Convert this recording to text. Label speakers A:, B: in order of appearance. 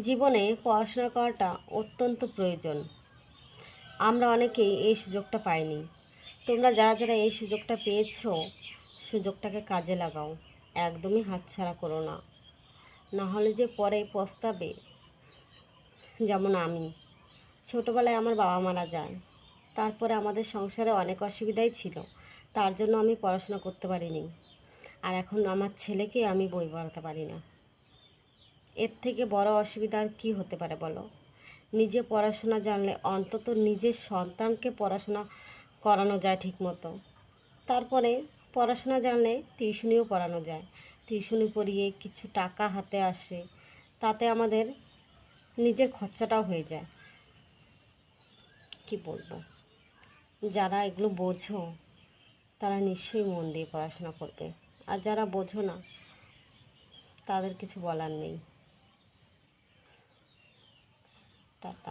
A: জীবনে পড়াশোনা করাটা অত্যন্ত প্রয়োজন। আমরা অনেকেই এই সুযোগটা পাইনি। তোমরা যারা যারা এই সুযোগটা পেয়েছ, সুযোগটাকে কাজে লাগাও। একদমই হাতছাড়া করো না। নাহলে যে পরে পস্তাবে, যেমন আমি। ছোটোবেলায় আমার বাবা মারা যায়। তারপরে আমাদের সংসারে অনেক অসুবিধাই ছিল। তার জন্য আমি পড়াশোনা করতে পারিনি। আর এখন আমার ছেলেকে আমি বই পড়াতে পারি না। এর থেকে বড় অসুবিধা আর কী হতে পারে বলো? নিজে পড়াশোনা জানলে অন্তত নিজের সন্তানকে পড়াশোনা করানো যায় ঠিকমতো। তারপরে পড়াশোনা জানলে টিউশনিও পড়ানো যায়। টিউশনি পড়িয়ে কিছু টাকা হাতে আসে, তাতে আমাদের নিজের খরচাটাও হয়ে যায়। কি বলব? যারা এগুলো বোঝো, তারা নিশ্চয়ই মন দিয়ে পড়াশোনা করবে। আর যারা বোঝো না, তাদের কিছু বলার নেই। ta, ta.